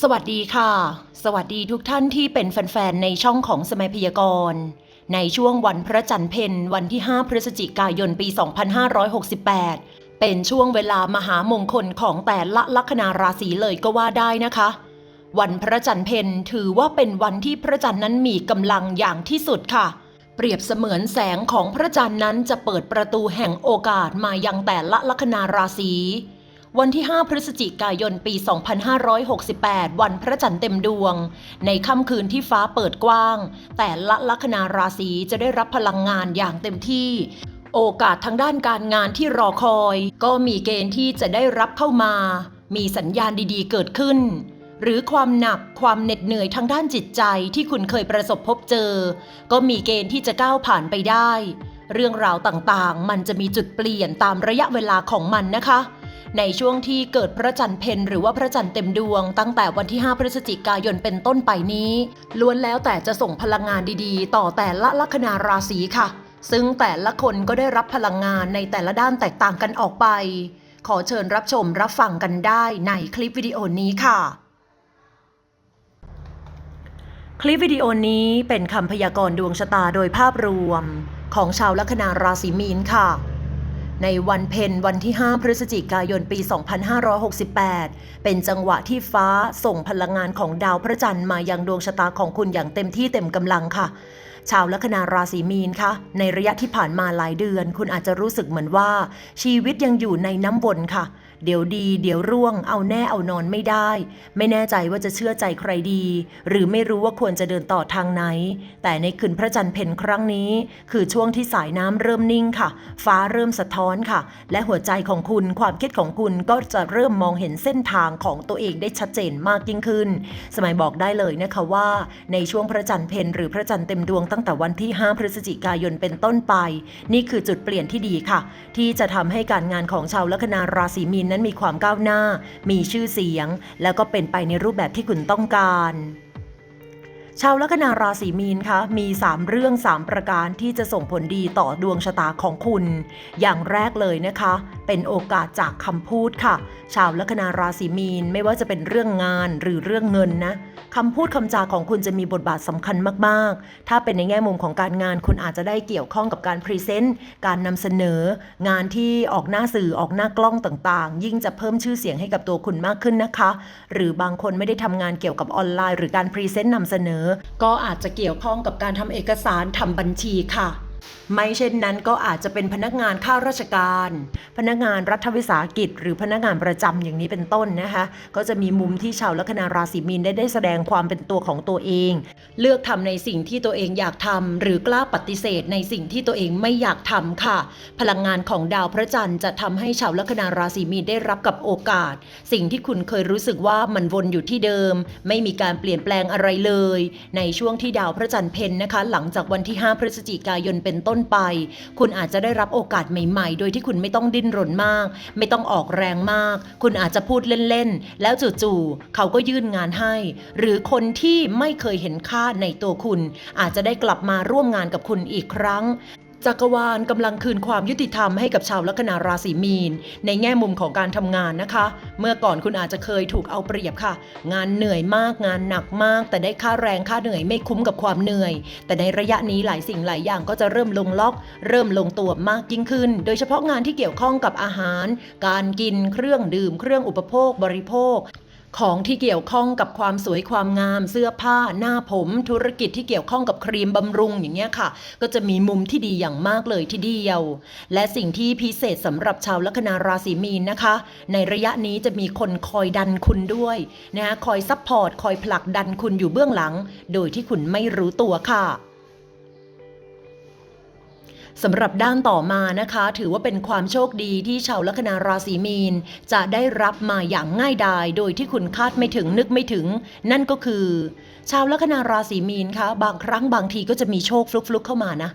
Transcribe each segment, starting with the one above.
สวัสดีค่ะ สวัสดีทุกท่านที่เป็นแฟนๆ ในช่องของสมัยพยากรณ์ ในช่วงวันพระจันทร์เพ็ญวันที่ 5 พฤศจิกายนปี 2568 เป็นช่วงเวลามหามงคลของแต่ละลัคนาราศีเลยก็ว่าได้นะคะ วันพระจันทร์เพ็ญถือว่าเป็นวันที่พระจันทร์นั้นมีกำลังอย่างที่สุดค่ะ เปรียบเสมือนแสงของพระจันทร์นั้นจะเปิดประตูแห่งโอกาสมายังแต่ละลัคนาราศี วันที่ 5 พฤศจิกายน ปี 2568 วันพระจันทร์เต็มดวง ในค่ำคืนที่ฟ้าเปิดกว้าง แต่ละลัคนาราศีจะได้รับพลังงานอย่างเต็มที่ โอกาสทางด้านการงานที่รอคอย ก็มีเกณฑ์ที่จะได้รับเข้ามา มีสัญญาณดีๆ เกิดขึ้น หรือความหนักความเหน็ดเหนื่อยทางด้านจิตใจที่คุณเคยประสบพบเจอ ก็มีเกณฑ์ที่จะก้าวผ่านไปได้ เรื่องราวต่างๆ มันจะมีจุดเปลี่ยนตามระยะเวลาของมันนะคะ ในช่วงที่เกิดพระจันทร์เพนหรือว่าพระจันทร์เต็มดวง ตั้งแต่วันที่ 5 พฤศจิกายนเป็นต้นไปนี้ล้วนแล้วแต่จะส่งพลังงานดีๆ ต่อแต่ละลัคนาราศีค่ะ ซึ่งแต่ละคนก็ได้รับพลังงานในแต่ละด้านแตกต่างกันออกไป ขอเชิญรับชมรับฟังกันได้ในคลิปวิดีโอนี้ค่ะคลิปวิดีโอนี้เป็นคำพยากรณ์ดวงชะตาโดยภาพรวมของชาวลัคนาราศีมีนค่ะ ในวันเพ็ญวันที่ 5 พฤศจิกายนปี 2568 เป็นจังหวะที่ฟ้าส่งพลังงานของดาวพระจันทร์มายังดวงชะตาของคุณอย่างเต็มที่เต็มกำลังค่ะ ชาวลัคนาราศีมีนคะ ในระยะที่ผ่านมาหลายเดือน คุณอาจจะรู้สึกเหมือนว่า ชีวิตยังอยู่ในน้ำวนค่ะ เดี๋ยวดี เดี๋ยวร่วง เอาแน่เอานอนไม่ได้ ไม่แน่ใจว่าจะเชื่อใจใครดี หรือไม่รู้ว่าควรจะเดินต่อทางไหน แต่ในคืนพระจันทร์เพ็ญครั้งนี้ คือช่วงที่สายน้ำเริ่มนิ่งค่ะ ฟ้าเริ่มสะท้อนค่ะ และหัวใจของคุณความคิดของคุณก็จะเริ่มมองเห็นเส้นทางของตัวเองได้ชัดเจนมากยิ่งขึ้น สมัยบอกได้เลยนะคะว่า ในช่วงพระจันทร์เพ็ญหรือพระจันทร์เต็มดวงตั้งแต่วันที่ 5 พฤศจิกายนเป็นต้นไป นี่คือจุดเปลี่ยนที่ดีค่ะ ที่จะทำให้การงานของชาวลัคนาราศีมีนนั้นมีความก้าวหน้า มีชื่อเสียง แล้วก็เป็นไปในรูปแบบที่คุณต้องการ ชาวลัคนาราศีมีนคะมี 3 เรื่อง 3 ประการที่จะส่งผลดีต่อดวงชะตาของคุณ อย่างแรกเลยนะคะ เป็นโอกาสจากคำพูดค่ะ ชาวลัคนาราศีมีนไม่ว่าจะเป็นเรื่องงานหรือเรื่องเงินนะคำพูดคำจาของคุณจะมีบทบาทสำคัญมาก ๆ ถ้าเป็นในแง่มุมของการงาน คุณอาจจะได้เกี่ยวข้องกับการพรีเซนต์ การนำเสนอ งานที่ออกหน้าสื่อออกหน้ากล้องต่างๆ ยิ่งจะเพิ่มชื่อเสียงให้กับตัวคุณมากขึ้นนะคะ หรือบางคนไม่ได้ทำงานเกี่ยวกับออนไลน์ หรือการพรีเซนต์นำเสนอก็อาจจะเกี่ยวข้องกับการทำเอกสารทำบัญชีค่ะ ไม่เช่นนั้นก็อาจจะเป็นพนักงานข้าราชการ พนักงานรัฐวิสาหกิจ หรือพนักงานประจำอย่างนี้เป็นต้นนะคะ ก็จะมีมุมที่ชาวลัคนาราศีมีนได้ได้แสดงความเป็นตัวของตัวเอง เลือกทำในสิ่งที่ตัวเองอยากทำหรือกล้าปฏิเสธในสิ่งที่ตัวเองไม่อยากทำค่ะ พลังงานของดาวพระจันทร์จะทำให้ชาวลัคนาราศีมีนได้รับกับโอกาส สิ่งที่คุณเคยรู้สึกว่ามันวนอยู่ที่เดิม ไม่มีการเปลี่ยนแปลงอะไรเลย ในช่วงที่ดาวพระจันทร์เพ็ญนะคะ หลังจากวันที่ 5 พฤศจิกายนเป็นต้นไป คุณอาจจะได้รับโอกาสใหม่ ๆ โดยที่คุณไม่ต้องดิ้นรนมาก ไม่ต้องออกแรงมาก คุณอาจจะพูดเล่นๆ แล้วจู่ๆเขาก็ยื่นงานให้ หรือคนที่ไม่เคยเห็นค่าในตัวคุณ อาจจะได้กลับมาร่วมงานกับคุณอีกครั้ง จักรวาลกำลังคืนความยุติธรรมให้กับชาวลัคนาราศีมีน ในแง่มุมของการทำงานนะคะ เมื่อก่อนคุณอาจจะเคยถูกเอาเปรียบค่ะ งานเหนื่อยมากงานหนักมาก แต่ได้ค่าแรงค่าเหนื่อยไม่คุ้มกับความเหนื่อย แต่ในระยะนี้หลายสิ่งหลายอย่างก็จะเริ่มลงล็อก เริ่มลงตัวมากยิ่งขึ้น โดยเฉพาะงานที่เกี่ยวข้องกับอาหาร การกินเครื่องดื่ม เครื่องอุปโภคบริโภค ของที่เกี่ยวข้องกับความสวยความงามเสื้อผ้าหน้าผมธุรกิจที่เกี่ยวข้องกับครีมบำรุงอย่างเงี้ยค่ะ ก็จะมีมุมที่ดีอย่างมากเลยทีเดียว และสิ่งที่พิเศษสำหรับชาวลัคนาราศีมีนนะคะ ในระยะนี้จะมีคนคอยดันคุณด้วยนะคะคอยซัพพอร์ตคอยผลักดันคุณอยู่เบื้องหลัง โดยที่คุณไม่รู้ตัวค่ะ สำหรับด้านต่อมานะคะ ถือว่าเป็นความโชคดีที่ชาวลัคนาราศีมีน จะได้รับมาอย่างง่ายดายโดยที่คุณคาดไม่ถึงนึกไม่ถึง นั่นก็คือ ชาวลัคนาราศีมีนคะบางครั้งบางทีก็จะมีโชคฟลุกๆเข้ามานะ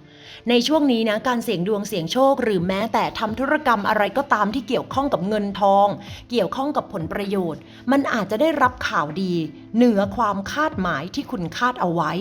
ในช่วงนี้นะการเสี่ยงดวงเสี่ยงโชค หรือแม้แต่ทำธุรกรรมอะไรก็ตามที่เกี่ยวข้องกับเงินทอง เกี่ยวข้องกับผลประโยชน์ มันอาจจะได้รับข่าวดี เหนือความคาดหมายที่คุณคาดเอาไว้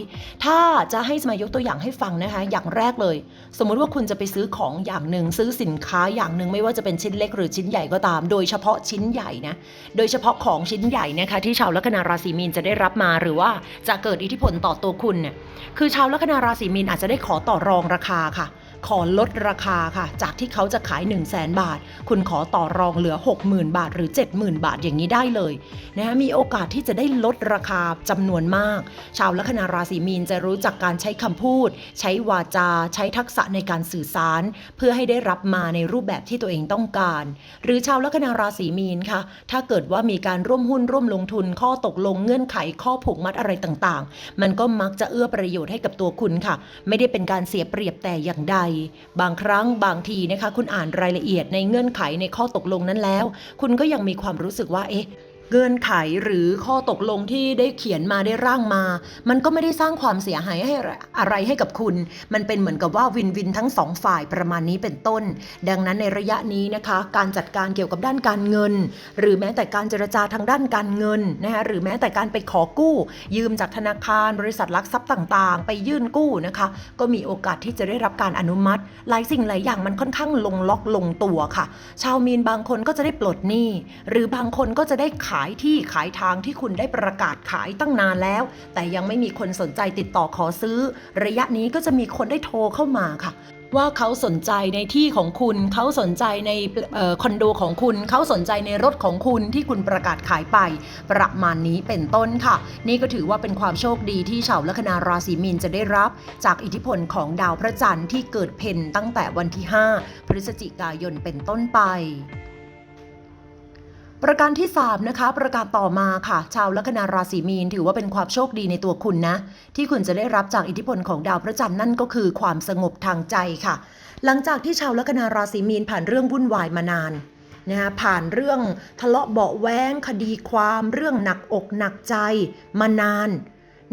ถ้าจะให้สมายกตัวอย่างให้ฟังนะคะ อย่างแรกเลย สมมุติว่าคุณจะไปซื้อของอย่างหนึ่งซื้อสินค้าอย่างหนึ่งไม่ว่าจะเป็นชิ้นเล็กหรือชิ้นใหญ่ก็ตาม โดยเฉพาะชิ้นใหญ่นะโดยเฉพาะของชิ้นใหญ่นะคะที่ชาวลัคนาราศีมีนจะได้รับมาหรือว่าจะเกิดอิทธิพลต่อตัวคุณเนี่ยคือชาวลัคนาราศีมีนอาจจะได้ขอต่อรองราคาค่ะ ขอลดราคาค่ะ จากที่เขาจะขาย 1 0 0 0 0แบาท คุณขอต่อรองเหลือ 60,000 บาท หรือ 70,000 บาทอย่างนี้ได้เลยนะมีโอกาสที่จะได้ลดราคาจำนวนมาก ชาวลัคนาราศีมีนจะรู้จักการใช้คำพูด ใช้วาจา ใช้ทักษะในการสื่อสาร เพื่อให้ได้รับมาในรูปแบบที่ตัวเองต้องการ หรือชาวลัคนาราศีมีนค่ะ ถ้าเกิดว่ามีการร่วมหุ้นร่วมลงทุนข้อตกลงเงื่อนไขข้อผูกมัดอะไรต่างๆ มันก็มักจะเอื้อประโยชน์ให้กับตัวคุณค่ะ ไม่ได้เป็นการเสียเปรียบแต่อย่างใดบางครั้งบางทีนะคะ คุณอ่านรายละเอียดในเงื่อนไขในข้อตกลงนั้นแล้ว คุณก็ยังมีความรู้สึกว่าเอ๊ะ เงื่อนไขหรือข้อตกลงที่ได้เขียนมาได้ร่างมา มันก็ไม่ได้สร้างความเสียหายให้อะไรให้กับคุณ มันเป็นเหมือนกับว่าวินวินทั้งสองฝ่ายประมาณนี้เป็นต้น ดังนั้นในระยะนี้นะคะ การจัดการเกี่ยวกับด้านการเงิน หรือแม้แต่การเจรจาทางด้านการเงินนะคะหรือแม้แต่การไปขอกู้ ยืมจากธนาคาร บริษัทลักทรัพย์ต่างๆ ไปยื่นกู้นะคะ ก็มีโอกาสที่จะได้รับการอนุมัติ หลายสิ่งหลายอย่างมันค่อนข้างลงล็อกลงตัวค่ะ ชาวมีนบางคนก็จะได้ปลดหนี้ หรือบางคนก็จะได้ขายายที่ขายทางที่คุณได้ประกาศขายตั้งนานแล้ว แต่ยังไม่มีคนสนใจติดต่อขอซื้อ ระยะนี้ก็จะมีคนได้โทรเข้ามาค่ะว่าเขาสนใจในที่ของคุณ เขาสนใจในออคอนโดของคุณ เขาสนใจในรถของคุณที่คุณประกาศขายไป ประมาณนี้เป็นต้นค่ะ นี่ก็ถือว่าเป็นความโชคดีที่ชาวลัคนาราศีมีนจะได้รับ จากอิทธิพลของดาวพระจันทร์ที่เกิดเพนตั้งแต่วันที่ 5 พฤศจิกายนเป็นต้นไป ประการที่ 3 นะคะ ประการต่อมาค่ะ ชาวลัคนาราศีมีนถือว่าเป็นความโชคดีในตัวคุณนะ ที่คุณจะได้รับจากอิทธิพลของดาวพระจันทร์นั่นก็คือความสงบทางใจค่ะ หลังจากที่ชาวลัคนาราศีมีนผ่านเรื่องวุ่นวายมานานนะคะผ่านเรื่องทะเลาะเบาแว้ง คดีความเรื่องหนักอกหนักใจมานาน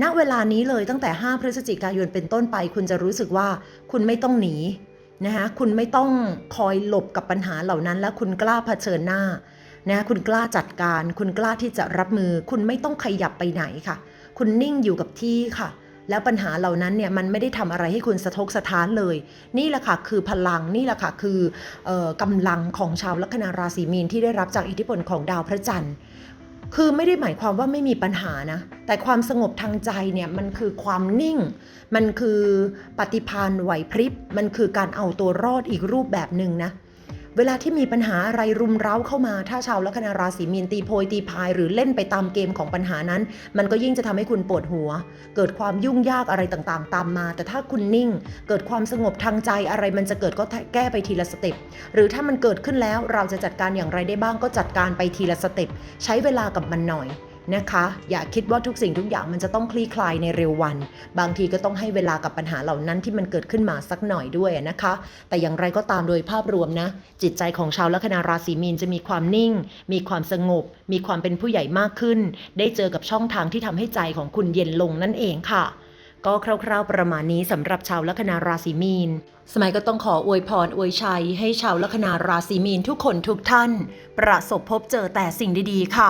ณเวลานี้เลยตั้งแต่ 5 พฤศจิกายนเป็นต้นไป คุณจะรู้สึกว่าคุณไม่ต้องหนีนะคะคุณไม่ต้องคอยหลบกับปัญหาเหล่านั้น และคุณกล้าเผชิญหน้า นะคุณกล้าจัดการ คุณกล้าที่จะรับมือ คุณไม่ต้องขยับไปไหนค่ะ คุณนิ่งอยู่กับที่ค่ะ แล้วปัญหาเหล่านั้นเนี่ยมันไม่ได้ทำอะไรให้คุณสะทกสะท้านเลย นี่แหละค่ะคือพลังนี่แหละค่ะคือออกำลังของชาวลัคนาราศีมีนที่ได้รับจากอิทธิพลของดาวพระจันทร์คือไม่ได้หมายความว่าไม่มีปัญหานะ แต่ความสงบทางใจเนี่ยมันคือความนิ่ง มันคือปฏิภาณไหวพริบ มันคือการเอาตัวรอดอีกรูปแบบหนึ่งนะ เวลาที่มีปัญหาอะไรรุมเร้าเข้ามา ถ้าชาวลัคนาราศีมีนตีโพยตีพายหรือเล่นไปตามเกมของปัญหานั้น มันก็ยิ่งจะทำให้คุณปวดหัว เกิดความยุ่งยากอะไรต่างๆ ตามมา แต่ถ้าคุณนิ่ง เกิดความสงบทางใจอะไรมันจะเกิดก็แก้ไปทีละสเต็ปหรือถ้ามันเกิดขึ้นแล้วเราจะจัดการอย่างไรได้บ้างก็จัดการไปทีละสเต็ปใช้เวลากับมันหน่อย นะคะ อย่าคิดว่าทุกสิ่งทุกอย่างมันจะต้องคลี่คลายในเร็ววัน บางทีก็ต้องให้เวลากับปัญหาเหล่านั้นที่มันเกิดขึ้นมาสักหน่อยด้วยนะคะ แต่อย่างไรก็ตามโดยภาพรวมนะ จิตใจของชาวลัคนาราศีมีนจะมีความนิ่ง มีความสงบ มีความเป็นผู้ใหญ่มากขึ้น ได้เจอกับช่องทางที่ทำให้ใจของคุณเย็นลงนั่นเองค่ะก็คร่าวๆประมาณนี้สำหรับชาวลัคนาราศีมีน สมัยก็ต้องขออวยพรอวยชัย ให้ชาวลัคนาราศีมีนทุกคนทุกท่าน ประสบพบเจอแต่สิ่งดีๆค่ะ